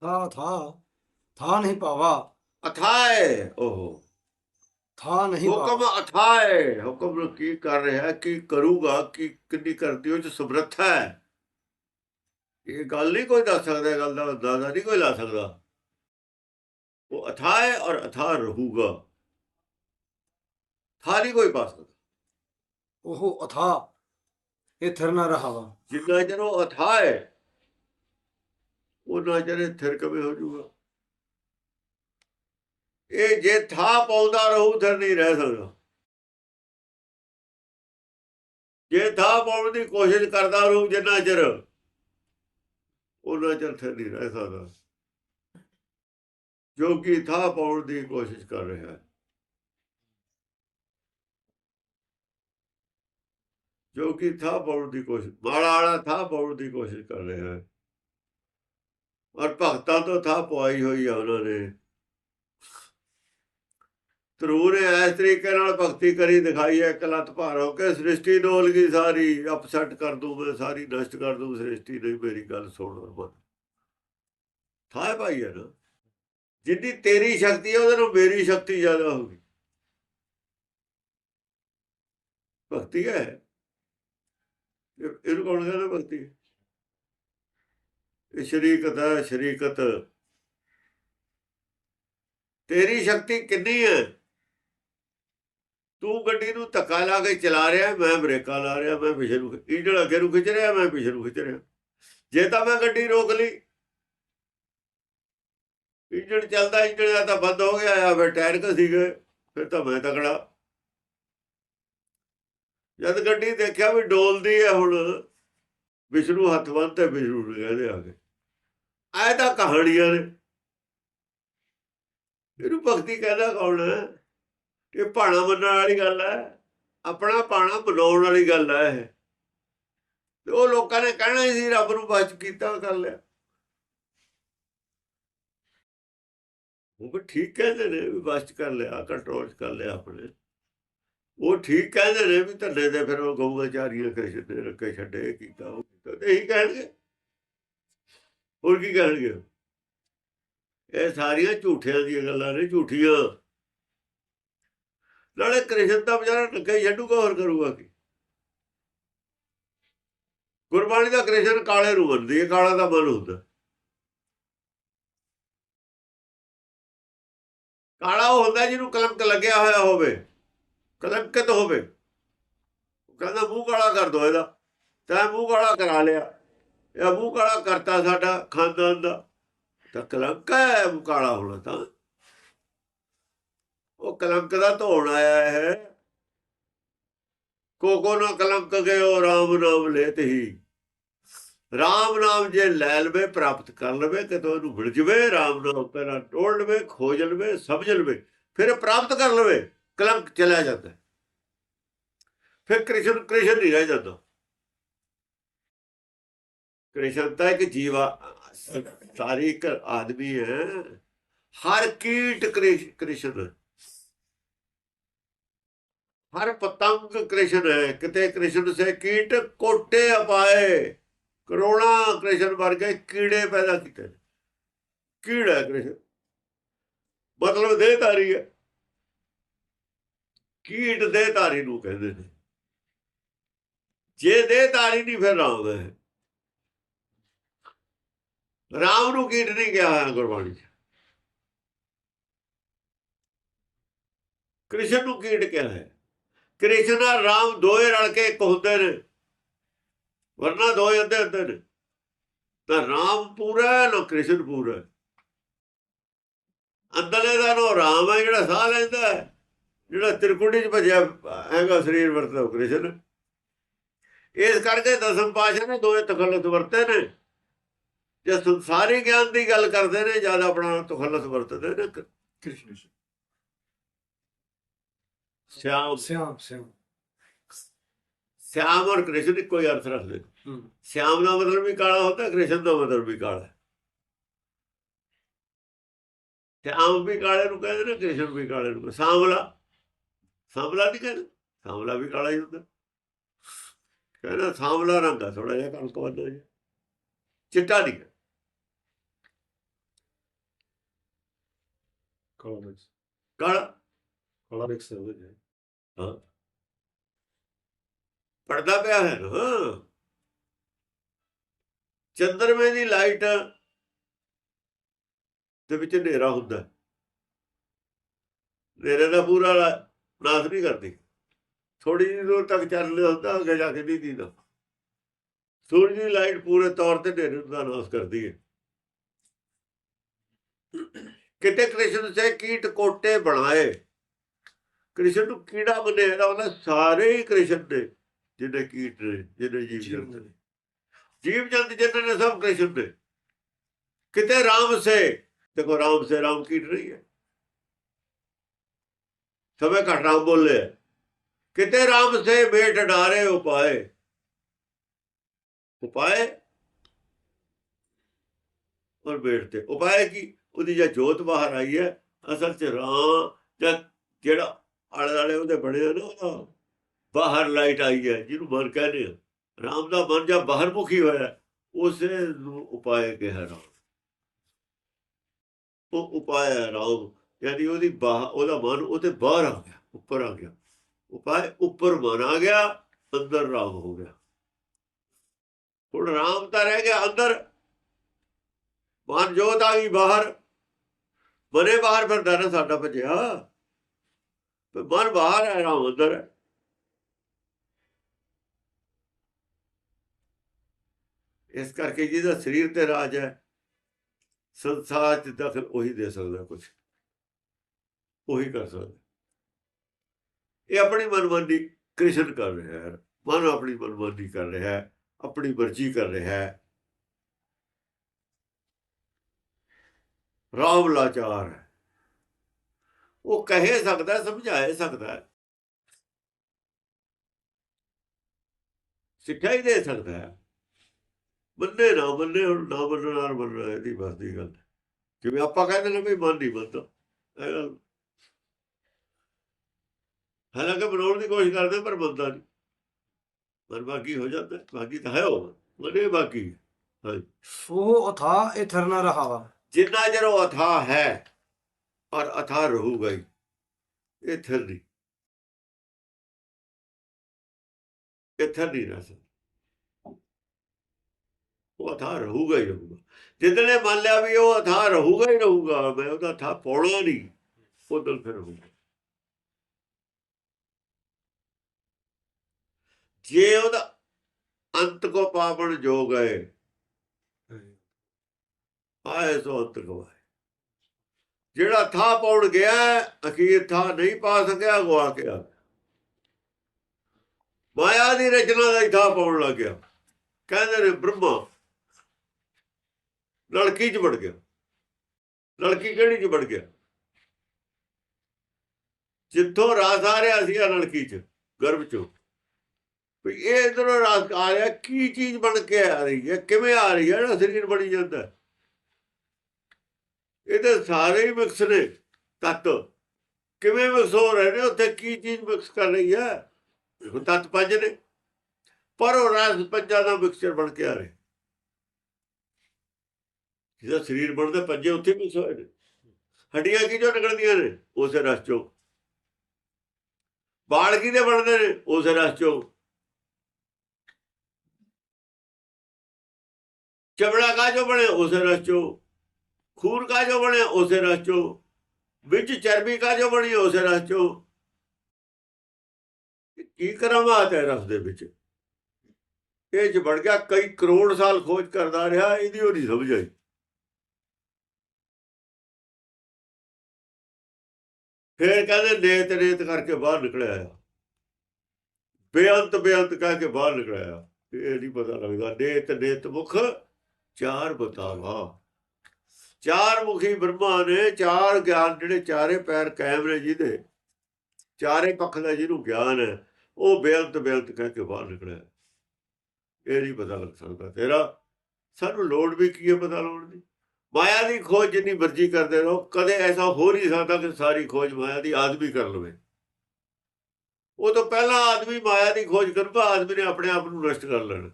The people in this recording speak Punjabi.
ਥਾ ਥਾ ਥਾ ਨਹੀਂ ਪਾਵਾ ਅਥਾਏ ਉਹ ਥਾ ਨਹੀਂ ਹੁਕਮ ਅਥਾਏ ਹੁਕਮ ਨੂੰ ਕੀ ਕਰ ਰਿਹਾ ਕੀ ਕਰੂਗਾ ਕੀ ਕਿੰਨੀ ਕਰਦੀ ਉਹ ਚ ਸਮਰੱਥਾ ਹੈ? ਇਹ ਗੱਲ ਨਹੀਂ ਕੋਈ ਦੱਸ ਸਕਦਾ ਗੱਲ ਦਾ ਅੰਦਾਜ਼ਾ ਨਹੀਂ ਕੋਈ ਲਾ ਸਕਦਾ। ਉਹ ਅਥਾਏ ਔਰ ਅਥਾ ਰਹੂਗਾ। ਥਾ ਨਹੀਂ ਕੋਈ ਪਾ ਸਕਦਾ। ਉਹ ਅਥਾ। ਇਹ ਥਿਰ ਨਾ ਰਹਾਵਾ। ਜਿੰਨਾ ਚਿਰ ਉਹ ਅਥਾਏ ਉਹਨਾਂ ਚਿਰ ਇਹ ਥਿਰ ਕਵੇਂ ਹੋ ਜਾਊਗਾ ਇਹ ਜੇ ਥਾ ਪਾਉਂਦਾ ਰਹੂ ਥਿਰ ਨਹੀਂ ਰਹਿ ਸਕਦਾ। ਜੇ ਥਾ ਪਾਉਣ ਦੀ ਕੋਸ਼ਿਸ਼ ਕਰਦਾ ਰਹੂ ਜਿੰਨਾ ਚਿਰ, ਉਹਨਾਂ ਚਿਰ ਥਿਰ ਨਹੀਂ ਰਹਿ ਸਕਦਾ। ਜੋ ਕਿ ਥਾ ਪਾਉਣ ਦੀ ਕੋਸ਼ਿਸ਼ ਕਰ ਰਿਹਾ ਹੈ। ਜੋ ਕਿ ਥਾ ਪਾਉਣ ਦੀ ਕੋਸ਼ਿਸ਼, ਮਾੜਾ ਵਾਲਾ ਥਾ ਪਾਉਣ ਦੀ ਕੋਸ਼ਿਸ਼ ਕਰ ਰਿਹਾ ਹੈ। ਔਰ ਭਗਤਾਂ ਤੋਂ ਥਾ ਪਵਾਈ ਹੋਈ ਆ ਉਹਨਾਂ ਨੇ। ਧਰੂ ਨੇ ਇਸ ਤਰੀਕੇ ਨਾਲ ਭਗਤੀ ਕਰੀ, ਦਿਖਾਈ ਹੈ ਇੱਕ ਭਾਰ ਹੋ ਕੇ ਸ੍ਰਿਸ਼ਟੀ ਡੋਲ ਗਈ ਸਾਰੀ, ਅਪਸੈਟ ਕਰ ਦੂੰ ਮੈਂ, ਸਾਰੀ ਨਸ਼ਟ ਕਰ ਦੂੰ, ਸ੍ਰਿਸ਼ਟੀ ਨਹੀਂ ਮੇਰੀ ਗੱਲ ਸੁਣ ਰਮਨ ਥਾਏ ਭਾਈ ਹੈ ਨਾ। ਜਿੰਨੀ ਤੇਰੀ ਸ਼ਕਤੀ ਹੈ, ਉਹਦੇ ਨੂੰ ਮੇਰੀ ਸ਼ਕਤੀ ਜ਼ਿਆਦਾ ਹੋਗੀ ਭਗਤੀ ਹੈ। ਇਹਨੂੰ ਕੌਣ ਕਹਿੰਦਾ ਭਗਤੀ? ਇਹ ਸ਼ਰੀਕਤ ਹੈ, ਸ਼ਰੀਕਤ। ਤੇਰੀ ਸ਼ਕਤੀ ਕਿੰਨੀ ਹੈ? ਤੂੰ ਗੱਡੀ ਨੂੰ ਧੱਕਾ ਲਾ ਕੇ ਚਲਾ ਰਿਹਾ, ਮੈਂ ਬ੍ਰੇਕਾਂ ਲਾ ਰਿਹਾ, ਮੈਂ ਪਿੱਛੇ ਨੂੰ ਇੰਜਣ ਅੱਗੇ ਨੂੰ ਖਿੱਚ ਰਿਹਾ, ਮੈਂ ਪਿੱਛੇ ਨੂੰ ਖਿੱਚ ਰਿਹਾ। ਜੇ ਤਾਂ ਮੈਂ ਗੱਡੀ ਰੋਕ ਲਈ। ਇੰਜਣ ਚੱਲਦਾ ਇੰਜਣ ਤਾਂ ਬੰਦ ਹੋ ਗਿਆ, ਆ ਫਿਰ ਟਾਇਰ ਘਸੀ ਗਏ, ਫਿਰ ਤਾਂ ਮੈਂ ਤਕੜਾ। ਜਦ ਗੱਡੀ ਦੇਖਿਆ ਵੀ ਡੋਲਦੀ ਹੈ ਹੁਣ, ਵਿਸ਼ਨੂੰ ਹੱਥ ਬੰਨ ਤੇ ਵਿਸ਼ਨੂੰ ਕਹਿੰਦੇ ਆ ਗਏ ਐ ਤਾਂ ਕਹਾਣੀਆਂ ਨੇ। ਇਹਨੂੰ ਭਗਤੀ ਕਹਿੰਦਾ ਕੌਣ ਹੈ? ਇਹ ਭਾਣਾ ਮੰਨਣ ਵਾਲੀ ਗੱਲ ਹੈ। ਆਪਣਾ ਭਾਣਾ ਬਣਾਉਣ ਵਾਲੀ ਗੱਲ ਹੈ ਇਹ। ਤੇ ਉਹ ਲੋਕਾਂ ਨੇ ਕਹਿਣਾ ਹੀ ਸੀ, ਰੱਬ ਨੂੰ ਬਚ ਕੀਤਾ ਕਰ ਲਿਆ। ਉਹ ਠੀਕ ਕਹਿੰਦੇ ਨੇ ਵੀ ਬਚ ਕਰ ਲਿਆ ਕੰਟਰੋਲ ਕਰ ਲਿਆ ਆਪਣੇ। ਉਹ ਠੀਕ ਕਹਿੰਦੇ ਨੇ ਵੀ ਧੱਲੇ ਦੇ ਫਿਰ ਉਹ ਗਊਗਾ ਚਾਰੀਆਂ ਕ੍ਰਿਸ਼ਨ ਨੇ ਰੱਖੇ ਛੱਡੇ ਕੀਤਾ ਉਹ ਕੀਤਾ। ਇਹੀ ਕਹਿਣਗੇ। ਹੋਰ ਕੀ ਕਹਿਣਗੇ? ਇਹ ਸਾਰੀਆਂ ਝੂਠਿਆਂ ਦੀਆਂ ਗੱਲਾਂ ਨੇ, ਝੂਠੀਆਂ। ਨਾਲੇ ਕ੍ਰਿਸ਼ਨ ਦਾ ਵਿਚਾਰਾ ਰੱਖੇ ਛੱਡੂਗਾ, ਹੋਰ ਕਰੂਗਾ ਕੀ? ਗੁਰਬਾਣੀ ਦਾ ਕ੍ਰਿਸ਼ਨ ਕਾਲੇ ਨੂੰ ਮੰਨਦੀ ਹੈ, ਕਾਲਾ ਦਾ ਮਨ ਹੁੰਦਾ। ਕਾਲਾ ਉਹ ਹੁੰਦਾ ਜਿਹਨੂੰ ਕਲੰਕ ਲੱਗਿਆ ਹੋਇਆ ਹੋਵੇ, ਕਲੰਕਿਤ ਹੋਵੇ। ਉਹ ਕਹਿੰਦਾ ਮੂੰਹ ਕਾਲਾ ਕਰ ਦੋ ਇਹਦਾ। ਤੈਂ ਮੂੰਹ ਕਾਲਾ ਕਰਾ ਲਿਆ। ਇਹ ਮੂੰਹ ਕਾਲਾ ਕਰਤਾ ਸਾਡਾ, ਖਾਨਦਾਨ ਦਾ। ਤਾਂ ਕਲੰਕ ਹੈ, ਮੂੰਹ ਕਾਲਾ ਹੋਣਾ ਤਾਂ। ਉਹ ਕਲੰਕ ਦਾ ਧੋਣ ਆਇਆ ਹੈ। ਕੋਕੋ ਨਾ ਕਲੰਕ ਗਇਓ, ਰਾਮ ਨਾਮ ਲੇਤ ਹੀ। ਰਾਮ ਨਾਮ ਜੇ ਲੈ ਲਵੇ, ਪ੍ਰਾਪਤ ਕਰ ਲਵੇ, ਕਿਤੇ ਉਹਨੂੰ ਮਿਲ ਜਵੇ, ਰਾਮ ਨਾਮ ਪਹਿਲਾਂ ਟੋੜ ਲਵੇ, ਖੋਜ ਲਵੇ, ਸਮਝ ਲਵੇ, ਫਿਰ ਪ੍ਰਾਪਤ ਕਰ ਲਵੇ, ਕਲੰਕ ਚਲਾ ਜਾਂਦਾ ਫਿਰ ਕ੍ਰਿਸ਼ਨ ਕ੍ਰਿਸ਼ਨ ਨਹੀਂ ਰਹਿ ਜਾਂਦਾ। ਕ੍ਰਿਸ਼ਨ ਤਾਂ ਇੱਕ ਜੀਵਾ, ਸਾਰੀ ਇੱਕ ਆਦਮੀ ਹੈ। ਹਰ ਕੀਟ ਕ੍ਰਿਸ਼- ਕ੍ਰਿਸ਼ਨ। ਹਰ ਪਤੰਗ ਕ੍ਰਿਸ਼ਨ ਹੈ। ਕਿਤੇ ਕ੍ਰਿਸ਼ਨ ਸੇ ਕੀਟ ਕੋਟੇ ਅਪਾਏ। ਕਰੋੜਾਂ ਕ੍ਰਿਸ਼ਨ ਵਰਗੇ ਕੀੜੇ ਪੈਦਾ ਕੀਤੇ ਨੇ। ਕੀੜਾ ਹੈ ਕ੍ਰਿਸ਼ਨ। ਮਤਲਬ ਦੇਹਧਾਰੀ ਹੈ। ਕੀਟ ਦੇ ਦੇਹਧਾਰੀ ਨੂੰ ਕਹਿੰਦੇ ਨੇ। ਜੇ ਦੇ ਦੇਹਧਾਰੀ ਨਹੀਂ ਫਿਰ ਰਾਮ ਹੈ। ਰਾਮ ਨੂੰ ਕੀਟ ਨਹੀਂ ਕਿਹਾ ਹੋਇਆ ਗੁਰਬਾਣੀ 'ਚ? ਕ੍ਰਿਸ਼ਨ ਨੂੰ ਕੀਟ ਕਿਹਾ ਹੈ? ਕ੍ਰਿਸ਼ਨ ਔਰ ਰਾਮ ਦੋਏ ਰਲ ਕੇ ਇੱਕ ਹੁੰਦੇ ਨੇ। ਵਰਨਾ ਦੋਏ ਹੁੰਦੇ ਅੱਧੇ ਨੇ। ਤਾਂ ਰਾਮ ਪੂਰਾ ਨਾ ਕ੍ਰਿਸ਼ਨ ਪੂਰਾ ਹੈ? ਅੰਦਰਲੇ ਦਾ ਨੋ ਰਾਮ ਹੈ ਜਿਹੜਾ ਸਾਹ ਲੈਂਦਾ ਹੈ। ਜਿਹੜਾ ਤਿਰਕੁੜੀ ਚ ਭਜਿਆ ਹੈਗਾ ਸਰੀਰ ਵਰਤਦਾ ਕ੍ਰਿਸ਼ਨ। ਇਸ ਕਰਕੇ ਦਸਮ ਪਾਸ਼ਾ ਨੇ ਦੋਏ ਤਖੱਲਤ ਵਰਤੇ ਨੇ। ਜੇ ਸੰਸਾਰੀ ਗਿਆਨ ਦੀ ਗੱਲ ਕਰਦੇ ਨੇ ਜ਼ਿਆਦਾ ਆਪਣਾ ਤਖੱਲਤ ਵਰਤਦੇ ਨੇ ਕ੍ਰਿਸ਼ਨ ਸਿਆਮ। ਸਿਆਮ ਸਿਆਮ। ਸਿਆਮ ਔਰ ਕ੍ਰਿਸ਼ਨ ਇੱਕੋ ਹੀ ਅਰਥ ਰੱਖਦੇ ਸਿਆਮ ਦਾ ਮਤਲਬ ਵੀ ਕਾਲਾ ਹੁੰਦਾ ਕ੍ਰਿਸ਼ਨ ਦਾ ਮਤਲਬ ਵੀ ਕਾਲਾ ਹੈ। ਸਿਆਮ ਵੀ ਕਾਲੇ ਨੂੰ ਕਹਿੰਦੇ ਨੇ ਕ੍ਰਿਸ਼ਨ ਵੀ ਕਾਲੇ ਨੂੰ। ਸਾਂਵਲਾ। ਸਾਂਵਲਾ ਨਹੀਂ ਕਹਿੰਦੇ? ਸਾਂਵਲਾ ਵੀ ਕਾਲਾ ਹੀ ਹੁੰਦਾ। ਕਹਿੰਦਾ ਸਾਂਵਲਾ ਰੰਗ ਆ ਥੋੜਾ ਜਿਹਾ ਕਣਕ ਜਿਹਾ ਚਿੱਟਾ ਨਹੀਂ ਕਾਲਾ ਮਿਕਸ ਕਾਲਾ ਕਾਲਾ ਮਿਕਸ ਹੈ ਉਹਦੇ 'ਚ ਹਾਂ। ਪੜਦਾ ਪਿਆ ਹੈ ਨਾ। ਚੰਦਰਮੇ ਦੀ ਲਾਈਟ ਦੇ ਵਿੱਚ ਹਨੇਰਾ ਹੁੰਦਾ। ਹੈ। ਹਨੇਰੇ ਦਾ ਪੂਰਾ ਲਾ- ਨਾਸ ਨਹੀਂ ਕਰਦੀ। ਥੋੜੀ ਜਿਹੀ ਦੂਰ ਤੱਕ ਚੱਲ ਹੁੰਦਾ, ਅੱਗੇ ਜਾ ਕੇ ਨਹੀਂ ਦੀਦਾ। ਸੂਰਜ ਦੀ ਲਾਈਟ ਪੂਰੇ ਤੌਰ ਤੇ ਹਨੇਰੇ ਦਾ ਨਾਸ ਕਰਦੀ ਹੈ। ਕਿਤੇ ਕ੍ਰਿਸ਼ਨ ਸੇ ਕੀਟ ਕੋਟੇ ਬਣਾਏ। ਕ੍ਰਿਸ਼ਨ ਨੂੰ ਕੀੜਾ ਤਾਂ ਉਹਨਾਂ ਸਾਰੇ ਹੀ ਕ੍ਰਿਸ਼ਨ ਨੇ ਜਿਹਨੇ ਕੀਟ ਨੇ ਜਿਹਨੇ ਜੀਵ ਜੰਤ ਨੇ। ਜੀਵ ਜੰਤ ਜਿੰਨੇ ਨੇ ਸਭ ਕ੍ਰਿਸ਼ਨ ਨੇ ਕਿਤੇ ਰਾਮ ਸੇ ਦੇਖੋ ਰਾਮ ਸੇ ਰਾਮ ਕੀਟ ਨਹੀਂ ਹੈ। ਸਭੇ ਘਟ ਰਾਮ ਬੋਲੇ ਕਿਤੇ ਰਾਮ ਸੇ ਬੇਟ ਡਾਰੇ ਉਪਾਏ। ਉਪਾਏ? ਔਰ ਬੇਟ ਤੇ। ਉਪਾਏ ਕੀ? ਉਹਦੀ ਜੇ ਜੋਤ ਬਾਹਰ ਆਈ ਹੈ, ਅਸਲ ਚ ਰਾਮ ਜਾਂ ਜਿਹੜਾ ਆਲੇ ਦੁਆਲੇ ਉਹਦੇ ਬਣੇ ਆ ਨਾ ਉਹਦਾ ਬਾਹਰ ਲਾਈਟ ਆਈ ਹੈ, ਜਿਹਨੂੰ ਮਨ ਕਹਿੰਦੇ ਆ। ਰਾਮ ਦਾ ਮਨ ਜਾਂ ਬਾਹਰ ਮੁਖੀ ਹੋਇਆ ਉਸੇ ਨੂੰ ਉਪਾਏ ਕਿਹਾ ਰਾਮ। ਉਹ ਉਪਾਏ ਰਾਮ, ਯਾਨੀ ਉਹਦੀ ਬਾਹ, ਉਹਦਾ ਮਨ ਉਹਦੇ ਬਾਹਰ ਆ ਗਿਆ, ਉੱਪਰ ਆ ਗਿਆ। ਉਪਾਏ ਉੱਪਰ ਮਨ ਆ ਗਿਆ, ਅੰਦਰ ਰਾਮ ਹੋ ਗਿਆ। ਹੁਣ ਰਾਮ ਤਾਂ ਰਹਿ ਗਿਆ ਅੰਦਰ। ਮਨ ਜੋਤ ਆ ਗਈ ਬਾਹਰ। ਮਨੇ ਬਾਹਰ ਫਿਰਦਾ ਨਾ ਸਾਡਾ ਭਜਿਆ। ਤੇ ਮਨ ਬਾਹਰ ਹੈ, ਰਾਮ ਅੰਦਰ ਹੈ। ਇਸ ਕਰਕੇ ਜਿਹਦਾ ਸਰੀਰ ਤੇ ਰਾਜ ਹੈ, ਸੰਸਾਰ ਚ ਦਖਲ ਉਹੀ ਦੇ ਸਕਦਾ ਕੁਝ ਉਹੀ ਕਰ ਸਕਦਾ। ਇਹ ਆਪਣੀ ਮਨਮਾਨੀ ਕ੍ਰਿਸ਼ਨ ਕਰ ਰਿਹਾ ਹੈ। ਮਨ ਆਪਣੀ ਮਨਮੰਦੀ ਕਰ ਰਿਹਾ ਹੈ, ਆਪਣੀ ਮਰਜ਼ੀ ਕਰ ਰਿਹਾ ਹੈ। ਰਾਮ ਲਾਚਾਰ। ਹੈ ਉਹ ਕਹਿ ਸਕਦਾ ਸਮਝਾਏ ਸਕਦਾ। ਸਿੱਖਿਆ ਹੀ ਦੇ ਸਕਦਾ ਹੈ। ਮੰਨੇ ਨਾ ਮੰਨੇ, ਹੁਣ ਨਾ ਮੰਨਣ ਨਾਲ ਮੰਨਣਾ, ਇਹਦੀ ਬਸ ਦੀ ਗੱਲ। ਜਿਵੇਂ ਆਪਾਂ ਕਹਿੰਦੇ ਨੇ ਵੀ ਮਨ ਨਹੀਂ ਮੰਨਦਾ, ਇਹ ਗੱਲ। ਹਾਲਾਂਕਿ ਬਣਾਉਣ ਦੀ ਕੋਸ਼ਿਸ਼ ਕਰਦੇ, ਪਰ ਬੰਦਾ ਨਹੀਂ। ਮਨ ਬਾਕੀ ਹੋ ਜਾਂਦਾ ਬਾਕੀ ਤਾਂ ਹੈ ਉਹ। ਮਨੇ ਬਾਕੀ ਹੈ। ਉਹ ਅਥਾ ਇਥਰ ਨਾ ਰਹਾਵਾ। ਜਿੰਨਾ ਚਿਰ ਉਹ ਅਥਾ ਹੈ ਔਰ ਅਥਾ ਰਹੂਗਾ ਹੀ ਇਹ ਥਿਰ ਨਹੀਂ। ਇਹ ਥਿਰ ਨਹੀਂ ਰਹਿ ਸਕਦਾ। ਉਹ ਅਥਾ ਰਹੂਗਾ ਹੀ ਰਹੂਗਾ। ਜਿੱਦਣੇ ਮੰਨ ਲਿਆ ਵੀ ਉਹ ਅਥਾ ਰਹੂਗਾ ਹੀ ਰਹੂਗਾ, ਮੈਂ ਉਹਦਾ ਥਾ ਪਾਉਣਾ ਨਹੀਂ, ਉਦੋਂ ਫਿਰ ਰਹੂਗਾ ਜੇ ਉਹਦਾ ਅੰਤ ਕੋ ਪਾਵਣ ਜੋ ਗਏ ਆਏ ਸੋ ਅੰਤ ਗਵਾਏ। ਜਿਹੜਾ ਥਾ ਪਾਉਣ ਗਿਆ, ਅਖੀਰ ਥਾ ਨਹੀਂ ਪਾ ਸਕਿਆ ਗਵਾ ਕੇ ਆ ਗਿਆ। ਮਾਇਆ ਦੀ ਰਚਨਾ ਦਾ ਹੀ ਥਾ ਪਾਉਣ ਲੱਗ ਗਿਆ। ਕਹਿੰਦੇ ਨੇ, ਬ੍ਰਹਮਾ, ਲੜਕੀ ਚ ਵੜ ਗਿਆ। ਲੜਕੀ ਕਿਹੜੀ ਚ ਵੜ ਗਿਆ? ਜਿੱਥੋਂ ਰਾਸ ਆ ਰਿਹਾ ਸੀ ਆ ਲੜਕੀ ਚ, ਗਰਭ ਚੋਂ। ਵੀ ਇਹ ਇਧਰੋਂ ਰਾਸ ਆ ਰਿਹਾ, ਕੀ ਚੀਜ਼ ਬਣ ਕੇ ਆ ਰਹੀ ਹੈ? ਕਿਵੇਂ ਆ ਰਹੀ ਹੈ? ਜਿਹੜਾ ਸਰੀਰ ਬਣੀ ਜਾਂਦਾ। ਇਹਦੇ ਸਾਰੇ ਹੀ ਮਿਕਸ ਨੇ, ਤੱਤ। ਕਿਵੇਂ ਮਿਕਸ ਹੋ ਰਹੇ ਨੇ, ਉੱਥੇ ਕੀ ਚੀਜ਼ ਮਿਕਸ ਕਰ ਰਹੀ ਹੈ? ਹੁਣ ਤੱਤ ਪੰਜ ਨੇ, ਪਰ ਉਹ ਰਸ ਪੰਜਾਂ ਦਾ ਮਿਕਸਚਰ ਬਣ ਕੇ ਆ ਰਿਹਾ। ਜਿਹਦਾ ਸਰੀਰ ਬਣਦਾ, ਪੰਜੇ ਉੱਥੇ ਮਿਕਸ ਹੋਏ ਨੇ। ਹੱਡੀਆਂ ਕਿਹਚੋਂ ਨਿਕਲਦੀਆਂ ਨੇ? ਉਸੇ ਰਸ ਚੋਂ। ਬਾਲ ਕਿਹਦੇ ਬਣਦੇ ਨੇ? ਉਸੇ ਰਸ ਚੋਂ। ਚਮੜਾ ਕਾਹ ਚੋਂ ਬਣੇ ਉਸੇ ਰਸ ਚੋਂ। ਖੂਨ ਕਾਜੋ ਬਣਿਆ? ਉਸੇ ਰਸ ਚੋ। ਵਿੱਚ ਚਰਬੀ ਕਾਜੋ ਬਣੀ? ਉਸੇ ਰਸ ਚੋਂ। ਕੀ ਕਰਾਮਾਤ ਹੈ ਰਸ ਦੇ ਵਿੱਚ? ਇਹ ਚ ਵੜ ਗਿਆ, ਕਈ ਕਰੋੜ ਸਾਲ ਖੋਜ ਕਰਦਾ ਰਿਹਾ, ਇਹਦੀ ਉਹ ਨਹੀਂ ਸਮਝ ਆਈ। ਫੇਰ ਕਹਿੰਦੇ, ਨੇਤ ਨੇਤ ਕਰਕੇ ਬਾਹਰ ਨਿਕਲਿਆ ਆ। ਬੇਅੰਤ ਬੇਅੰਤ ਕਹਿ ਕੇ ਬਾਹਰ ਨਿਕਲਿਆ ਇਹ ਨਹੀਂ ਪਤਾ ਲੱਗਦਾ, ਨੇਤ ਨੇਤ ਮੁਖ ਚਾਰ ਬਤਾਵਾ। ਚਾਰ ਮੁਖੀ ਬ੍ਰਹਮਾ ਨੇ, ਚਾਰ ਗਿਆਨ ਜਿਹੜੇ ਚਾਰੇ ਪੈਰ ਕਾਇਮ ਨੇ ਜਿਹਦੇ, ਚਾਰੇ ਪੱਖ ਦਾ ਜਿਹਨੂੰ ਗਿਆਨ ਹੈ, ਉਹ ਬੇਅੰਤ ਬੇਅੰਤ ਕਹਿ ਕੇ ਬਾਹਰ ਨਿਕਲਿਆ ਇਹ ਨਹੀਂ ਪਤਾ ਲੱਗ ਸਕਦਾ ਤੇਰਾ। ਸਾਨੂੰ ਲੋੜ ਵੀ ਕੀ ਹੈ ਪਤਾ ਲਾਉਣ ਦੀ? ਮਾਇਆ ਦੀ ਖੋਜ ਜਿੰਨੀ ਮਰਜ਼ੀ ਕਰਦੇ ਰਹੋ, ਕਦੇ ਐਸਾ ਹੋ ਨਹੀਂ ਸਕਦਾ ਕਿ ਸਾਰੀ ਖੋਜ ਮਾਇਆ ਦੀ ਆਦਮੀ ਕਰ ਲਵੇ। ਉਹ ਤੋਂ ਪਹਿਲਾਂ ਆਦਮੀ ਮਾਇਆ ਦੀ ਖੋਜ ਕਰੂਗਾ, ਆਦਮੀ ਨੇ ਆਪਣੇ ਆਪ ਨੂੰ ਨਸ਼ਟ ਕਰ ਲੈਣਾ।